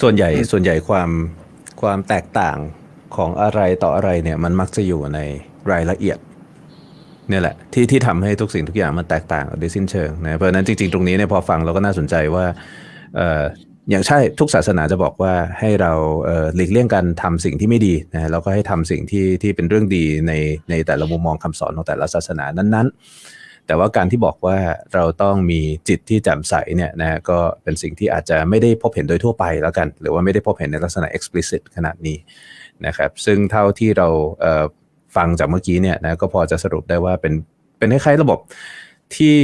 ส่วนใหญ่ส่วนใหญ่ความความแตกต่างของอะไรต่ออะไรเนี่ยมันมักจะอยู่ในรายละเอียดเนี่ยแหละที่ที่ทำให้ทุกสิ่งทุกอย่างมันแตกต่างโดยสิ้นเชิงนะเพราะฉะนั้นจริง ๆ ตรงนี้เนี่ยพอฟังเราก็น่าสนใจว่าเอ่ออย่างใช่ทุกศาสนาจะบอกว่าให้เราเอ่อหลีกเลี่ยงการทำสิ่งที่ไม่ดีนะแล้วก็ให้ทำสิ่งที่ที่เป็นเรื่องดีในในแต่ละมุมมองคำสอนของแต่ละศาสนานั้นๆ แต่ว่าการที่บอกว่าเราต้องมีจิตที่แจ่มใสเนี่ยนะก็เป็นสิ่งที่อาจจะไม่ได้พบเห็นโดยทั่วไปแล้วกัน หรือว่าไม่ได้พบเห็นในลักษณะ explicit ขนาดนี้นะครับซึ่งเท่าที่เราเฟังจากเมื่อกี้เนี่ยนะก็พอจะสรุปได้ว่าเป็นเป็นคล้ายๆระบบที่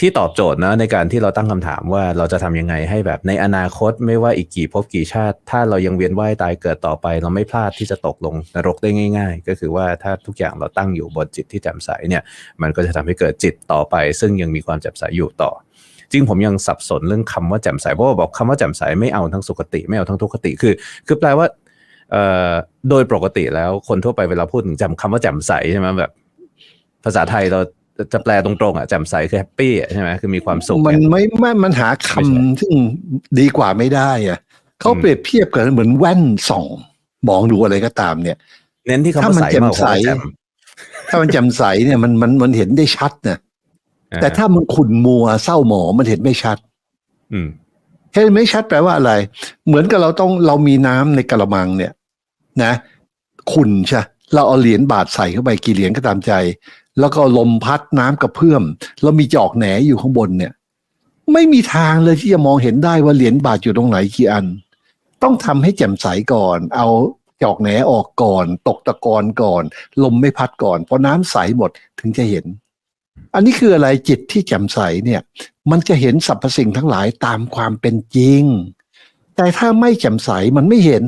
ที่ตอบโจทย์นะในการที่เราตั้งคำถามว่าเราจะทำยังไงให้แบบในอนาคตไม่ว่าอีกกี่ภพกี่ชาติ ถ้าเรายังเวียนว่ายตายเกิดต่อไป เราไม่พลาดที่จะตกลงนรกได้ง่าย ๆ ก็คือว่าถ้าทุกอย่างเราตั้งอยู่บนจิตที่แจ่มใสเนี่ย มันก็จะทำให้เกิดจิตต่อไป ซึ่งยังมีความแจ่มใสอยู่ต่อ จริงผมยังสับสนเรื่องคำว่าแจ่มใสเพราะว่าบอกคำว่าแจ่มใสไม่เอาทั้งสุขติไม่เอาทั้งทุกขติคือ คือแปลว่าเอ่อโดยปกติแล้วคนทั่วไปเวลาพูดถึงจำคำว่าแจ่มใสใช่ไหมแบบ ภาษาไทยเรา จะแปลตรงๆอะแจ่มใสคือแฮปปี้ใช่ไหมคือมีความสุขมันเนี่ยไม่ไม่มันหาคไม่ใช่ำซึ่งดีกว่าไม่ได้อะเขาอืมเปรียบเทียบกันเหมือนแว่นส่องมองดูอะไรก็ตามเนี่ย เน้นที่คำถ้าว่ามันใสแจ่มมากกว่าใสคำว่าแจ่มถ้ามันแจ่มใสเนี่ยมันมันมันเห็นได้ชัดนะแต่ถ้ามันขุ่นมัวเศร้าหมองมันเห็นไม่ชัด อืมเห็นไม่ชัดแปลว่าอะไร เหมือนกับเราต้องเรามีน้ำในกระมังเนี่ย นะขุ่นใช่เราเอาเหรียญบาทใส่เข้าไปกี่เหรียญก็ตามใจ แล้วก็ลมพัดน้ำกระเพื่อม แล้วมีจอกแหนอยู่ข้างบนเนี่ย ไม่มีทางเลยที่จะมองเห็นได้ว่าเหรียญบาทอยู่ตรงไหนกี่อัน ต้องทำให้แจ่มใสก่อน เอาจอกแหนออกก่อน ตกตะกอนก่อน ลมไม่พัดก่อนพอน้ำใสหมดถึงจะเห็น อันนี้คืออะไรจิตที่แจ่มใสเนี่ย มันจะเห็นสรรพสิ่งทั้งหลายตามความเป็นจริง แต่ถ้าไม่แจ่มใสมันไม่เห็น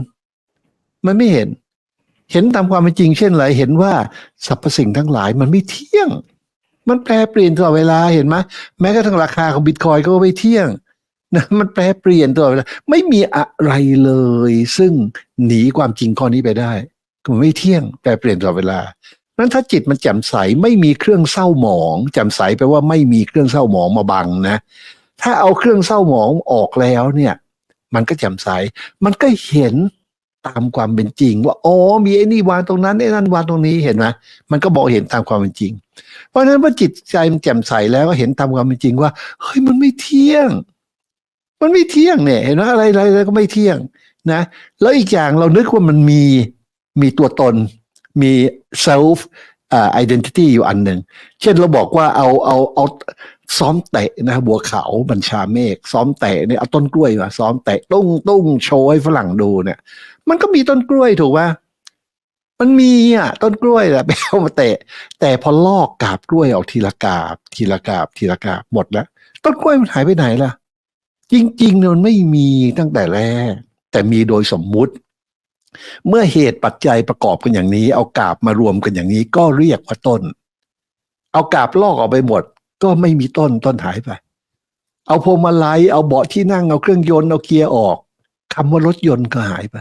มันไม่เห็น เห็นตามความเป็นจริงเช่นไรเห็นว่าสรรพสิ่งทั้งหลายมันไม่เที่ยง มันแปรเปลี่ยนตลอดเวลาเห็นไหมแม้กระทั่งราคาของบิตคอยก็ไม่เที่ยงนะมันแปรเปลี่ยนตลอดเวลาไม่มีอะไรเลย ซึ่งหนีความจริงข้อนี้ไปได้มันไม่เที่ยงแปรเปลี่ยนตลอดเวลานั้นถ้าจิตมันแจ่มใสไม่มีเครื่องเศร้าหมองแจ่มใสแปลว่าไม่มีเครื่องเศร้าหมองมาบังนะ ถ้าเอาเครื่องเศร้าหมองออกแล้วเนี่ย มันก็แจ่มใส มันก็เห็น ตามความเป็นจริง ว่าอ๋อมีไอ้นี่วางตรงนั้นไอ้นั่นวางตรงนี้เห็นไหมมันก็บอกเห็นตามความเป็นจริง เพราะฉะนั้นว่าจิตใจมันแจ่มใสแล้วก็เห็นตามความเป็นจริงว่าเฮ้ยมันไม่เที่ยง มันไม่เที่ยงเนี่ย เห็นไหมอะไรอะไรอะไรก็ไม่เที่ยงนะ แล้วอีกอย่างเรานึกว่ามันมีมีตัวตน มี self อ่า identity อยู่อันหนึ่ง เช่นเราบอกว่าเอาเอาเอา ซ้อมเตะนะบัวขาวบัญชาเมฆซ้อมเตะเนี่ยเอาต้นกล้วยมาซ้อมเตะตุ้งตุ้งโชว์ให้ฝรั่งดูเนี่ย มันก็มีต้นกล้วยถูกป่ะมันมีอะต้นกล้วยแหละไปเอามาเตะ แต่พอลอกกาบกล้วยออกทีละกาบ ทีละกาบ ทีละกาบหมดแล้วต้นกล้วยมันหายไปไหนล่ะ จริงๆเนี่ยมันไม่มีตั้งแต่แรก แต่มีโดยสมมุติ เมื่อเหตุปัจจัยประกอบกันอย่างนี้ เอากาบมารวมกันอย่างนี้ก็เรียกว่าต้น เอากาบลอกออกไปหมด ก็ไม่มีต้นต้นหายไป เอาพวงมาลัยเอาเบาะที่นั่งเอาเครื่องยนต์เอาเกียร์ออกคำว่ารถยนต์ก็หายไป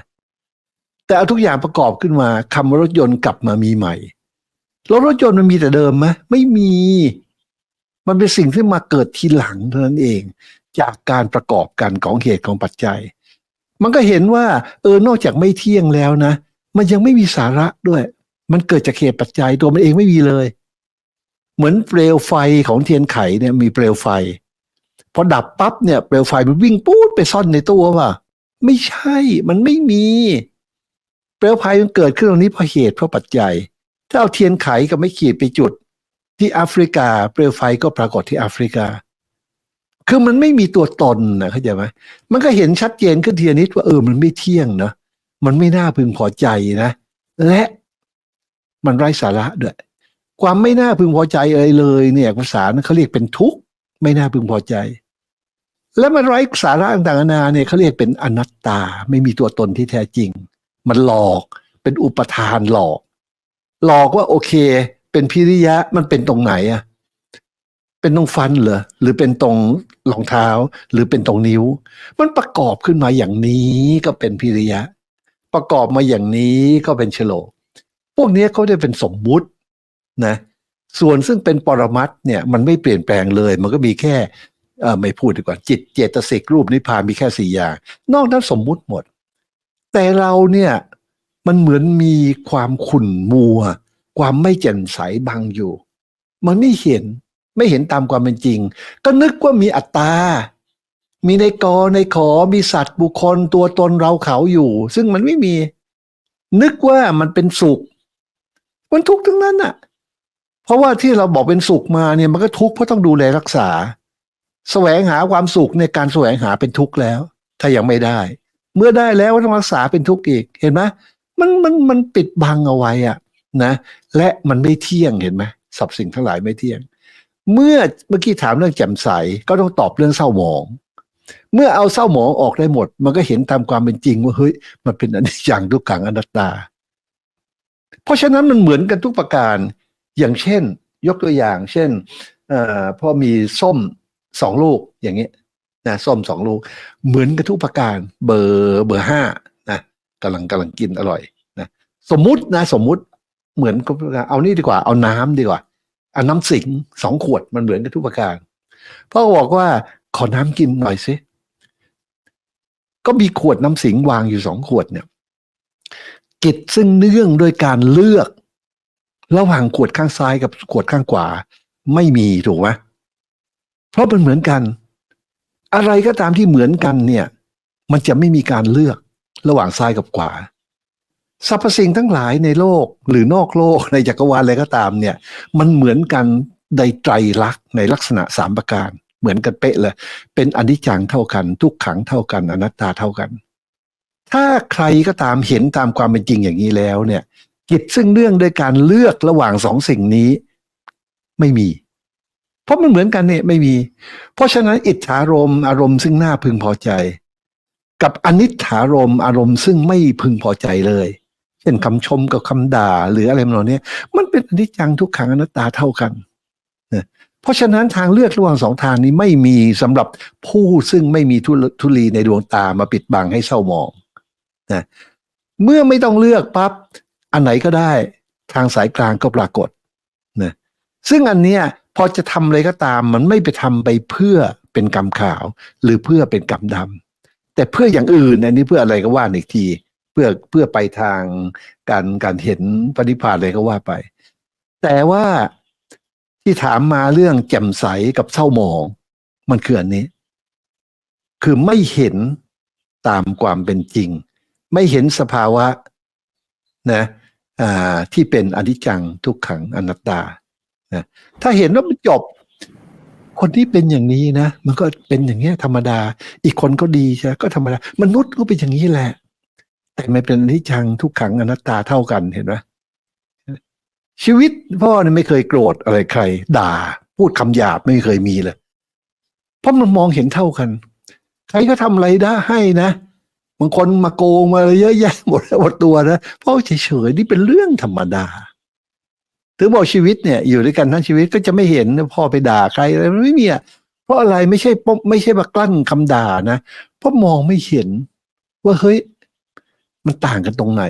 แต่เอาทุกอย่างประกอบขึ้นมาคำว่ารถยนต์กลับมามีใหม่แล้วรถยนต์มันมีแต่เดิมไหมไม่มี มันเป็นสิ่งที่มาเกิดทีหลังเท่านั้นเอง จากการประกอบกันของเหตุของปัจจัย มันก็เห็นว่า เออนอกจากไม่เที่ยงแล้วนะ มันยังไม่มีสาระด้วย มันเกิดจากเหตุปัจจัยตัวมันเองไม่มีเลย เหมือนเปลวไฟของเทียนไขเนี่ยมีเปลวไฟพอดับปั๊บเนี่ยเปลวไฟมันวิ่งปู๊ดไปซ่อนในตัวว่ะไม่ใช่มันไม่มี เปลวไฟมันเกิดขึ้นตรงนี้เพราะเหตุเพราะปัจจัย ถ้าเอาเทียนไขกับไม่ขีดไปจุด ที่แอฟริกา เปลวไฟก็ปรากฏที่แอฟริกา คือมันไม่มีตัวตนนะเข้าใจไหมมันก็เห็นชัดเจนขึ้นทีนิดว่าเออมันไม่เที่ยงนะมันไม่น่าพึงพอใจนะ และมันไร้สาระด้วย ความไม่น่าพึงพอใจอะไรเลยเนี่ยภาษาเขาเรียกเป็นทุกข์ไม่น่าพึงพอใจ และมันไร้สาระต่างๆนานาเนี่ยเขาเรียกเป็นอนัตตา ไม่มีตัวตนที่แท้จริง มันหลอกเป็นอุปทานหลอก หลอกว่าโอเค เป็นพิริยะมันเป็นตรงไหนอะเป็นตรงฟันเหรอหรือเป็นตรงรองเท้า หรือเป็นตรงนิ้ว มันประกอบขึ้นมาอย่างนี้ก็เป็นพิริยะ ประกอบมาอย่างนี้ก็เป็นฉโลกพวกนี้เขาได้เป็นสมมุติ นะส่วนซึ่งเป็นปรมัตถ์เนี่ยมันไม่เปลี่ยนแปลงเลย มันก็มีแค่ไม่พูดดีกว่าจิตเจตสิกรูปนิพพานมีแค่สี่อย่าง นอกนั้นสมมุติหมด แต่เราเนี่ยมันเหมือนมีความขุ่นมัว ความไม่แจ่มใสบังอยู่ มันไม่เห็นไม่เห็นตามความเป็นจริง ก็นึกว่ามีอัตตา มีในกอในขอมีสัตว์บุคคลตัวตนเราเขาอยู่ ซึ่งมันไม่มี นึกว่ามันเป็นสุข มันทุกข์ทั้งนั้นน่ะ เพราะว่าที่เราบอกเป็นสุขมาเนี่ยมันก็ทุกข์เพราะต้องดูแลรักษา แสวงหาความสุขในการแสวงหาเป็นทุกข์แล้ว ถ้ายังไม่ได้ เมื่อได้แล้วก็ต้องรักษาเป็นทุกข์อีกเห็นไหมมันมันมันปิดบังเอาไว้อะนะ และมันไม่เที่ยงเห็นไหมสรรพสิ่งทั้งหลายไม่เที่ยง เมื่อเมื่อกี้ถามเรื่องแจ่มใสก็ต้องตอบเรื่องเศร้าหมอง เมื่อเอาเศร้าหมองออกได้หมด มันก็เห็นตามความเป็นจริงว่าเฮ้ยมันเป็นอนิจจังทุกขังอนัตตา เพราะฉะนั้นมันเหมือนกันทุกประการ อย่างเช่น ยกตัวอย่าง เช่นเอ่อมีส้มสองลูกอย่างเงี้ยนะส้มสองลูก เหมือนกันทุกประการเบอร์เบอร์ห้านะกำลังกำลังกินอร่อยนะสมมุตินะสมมุติเหมือนกับเอานี่ดีกว่าเอาน้ำดีกว่าเอาน้ำสิงสองขวดมันเหมือนกันทุกประการพ่อบอกว่าขอน้ำกินหน่อยสิก็มีขวดน้ำสิงวางอยู่สองขวดเนี่ยกิจซึ่งเนื่องโดยการเลือก ระหว่างขวดข้างซ้ายกับขวดข้างขวา ไม่มีถูกไหมเพราะมันเหมือนกัน อะไรก็ตามที่เหมือนกันเนี่ย มันจะไม่มีการเลือกระหว่างซ้ายกับขวาสรรพสิ่งทั้งหลายในโลกหรือนอกโลกในจักรวาลอะไรก็ตามเนี่ย มันเหมือนกันในไตรลักษณ์ในลักษณะสามประการ เหมือนกันเป๊ะเลยเป็นอนิจจังเท่ากัน ทุกขังเท่ากันอนัตตาเท่ากัน ถ้าใครก็ตามเห็นตามความเป็นจริงอย่างนี้แล้วเนี่ย กิจซึ่งเนื่องด้วยการเลือกระหว่างสองสิ่งนี้ไม่มี เพราะมันเหมือนกันเนี่ยไม่มี เพราะฉะนั้นอิทธารมอารมณ์ซึ่งน่าพึงพอใจ กับอนิจฐารมอารมณ์ซึ่งไม่พึงพอใจเลย เช่นคำชมกับคำด่าหรืออะไรมันเหล่านี้มันเป็นอนิจจังทุกขังอนัตตาเท่ากันนะเพราะฉะนั้นทางเลือกระหว่างสองทางนี้ไม่มีสำหรับผู้ซึ่งไม่มีทุลีในดวงตามาปิดบังให้เศร้ามองนะเมื่อไม่ต้องเลือกปั๊บ อันไหนก็ได้ทางสายกลางก็ปรากฏนะซึ่งอันเนี้ยพอจะทำอะไรก็ตาม มันไม่ไปทำไปเพื่อเป็นกรรมขาว หรือเพื่อเป็นกรรมดำแต่เพื่ออย่างอื่นอันนี้เพื่ออะไรก็ว่าอีกที เพื่อเพื่อไปทางการการเห็นปฏิพานอะไรก็ว่าไป แต่ว่าที่ถามมาเรื่องแจ่มใสกับเศร้าหมอง มันคืออันนี้ คือไม่เห็นตามความเป็นจริง ไม่เห็นสภาวะนะ ที่เป็นอนิจจังทุกขังอนัตตานะถ้าเห็นว่ามันจบ คนที่เป็นอย่างนี้นะ มันก็เป็นอย่างเงี้ยธรรมดา อีกคนก็ดีใช่ก็ธรรมดามนุษย์ก็เป็นอย่างนี้แหละ แต่ไม่เป็นอนิจจังทุกขังอนัตตาเท่ากันเห็นไหมชีวิตพ่อเนี่ยไม่เคยโกรธอะไรใคร ด่า พูดคำหยาบไม่เคยมีเลย เพราะมันมองเห็นเท่ากัน ใครก็ทำอะไรได้ให้นะ บางคนมาโกงมาอะไรเยอะแยะหมดหมดตัวนะเพ่อเฉยๆนี่เป็นเรื่องธรรมดาถึงบอกชีวิตเนี่ย อยู่ด้วยกันทั้งชีวิตก็จะไม่เห็นพ่อไปด่าใครอะไรไม่มีอะเพราะอะไรไม่ใช่ไม่ใช่มากลั้นคำด่านะเพราะมองไม่เห็น ว่าเฮ้ย มันต่างกันตรงไหน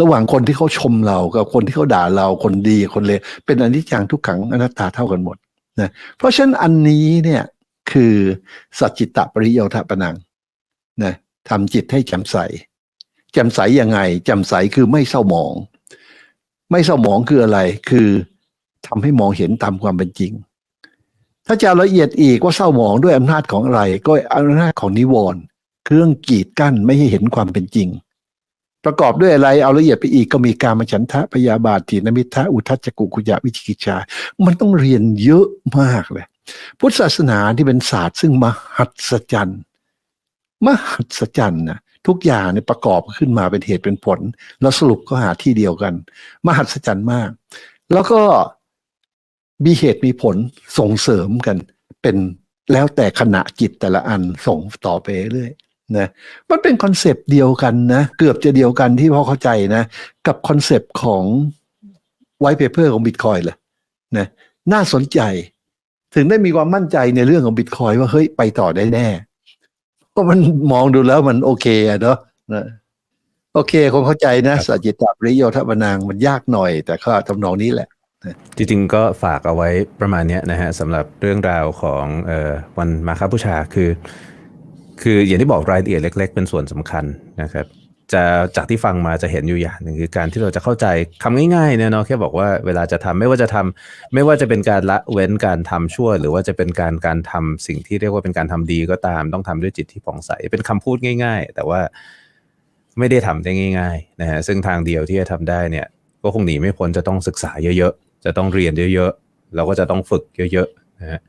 ระหว่างคนที่เขาชมเรากับคนที่เขาด่าเราคนดีคนเลวเป็นอนิจจังทุกขังอนัตตาเท่ากันหมดนะเพราะฉะนั้นอันนี้เนี่ยคือสัจจิตะปริโยทปนังนะ ทำจิตให้แจ่มใส แจ่มใสยังไง แจ่มใสคือไม่เศร้าหมอง ไม่เศร้าหมองคืออะไร คือทำให้มองเห็นตามความเป็นจริง ถ้าจะละเอียดอีกว่าเศร้าหมองด้วยอำนาจของอะไร ก็อำนาจของนิวรณ์เครื่องกีดกั้นไม่ให้เห็นความเป็นจริง ประกอบด้วยอะไร เอาละเอียดไปอีกก็มีการมฉันทะพยาบาทถีนมิทะอุทัจจกุกุยะวิจิกิจชา มันต้องเรียนเยอะมากเลย พุทธศาสนาที่เป็นศาสตร์ซึ่งมหัศจรรย์ มหัศจรรย์นะทุกอย่างเนี่ยประกอบขึ้นมาเป็นเหตุเป็นผล แล้วสรุปก็หาที่เดียวกัน มหัศจรรย์มาก แล้วก็มีเหตุมีผลส่งเสริมกัน เป็นแล้วแต่ขณะจิตแต่ละอันส่งต่อไปเรื่อยนะมันเป็นคอนเซปต์เดียวกันนะเกือบจะเดียวกันที่พอเข้าใจนะกับคอนเซปต์ของไว t ์เพเปอร์ของบิตคอยเลยนะน่าสนใจ ถึงได้มีความมั่นใจในเรื่องของบิตคอยว่าเฮ้ยไปต่อได้แน่ ก็มันมองดูแล้วมันโอเคอะเนาะนะโอเคคงเข้าใจนะสัจจิตาปริโยทปนางมันยากหน่อย แต่ก็ทำนองนี้แหละจริงๆก็ฝากเอาไว้ประมาณเนี้ยนะฮะสำหรับเรื่องราวของออวันมาคาบูชาคือ คืออย่างที่บอกรายละเอียดเล็ก ๆ เป็นส่วนสำคัญนะครับ จะจากที่ฟังมาจะเห็นอยู่อย่างหนึ่งคือการที่เราจะเข้าใจคำง่ายๆเนี่ยเนาะแค่บอกว่าเวลาจะทำไม่ว่าจะทำไม่ว่าจะเป็นการละเว้นการทำชั่ว หรือว่าจะเป็นการการทำสิ่งที่เรียกว่าเป็นการทำดีก็ตาม ต้องทำด้วยจิตที่ผ่องใสเป็นคำพูดง่าย ๆ แต่ว่าไม่ได้ทำได้ง่ายๆนะฮะซึ่งทางเดียวที่จะทำได้เนี่ย ก็คงหนีไม่พ้นจะต้องศึกษาเยอะๆ จะต้องเรียนเยอะๆ เราก็จะต้องฝึกเยอะๆนะฮะ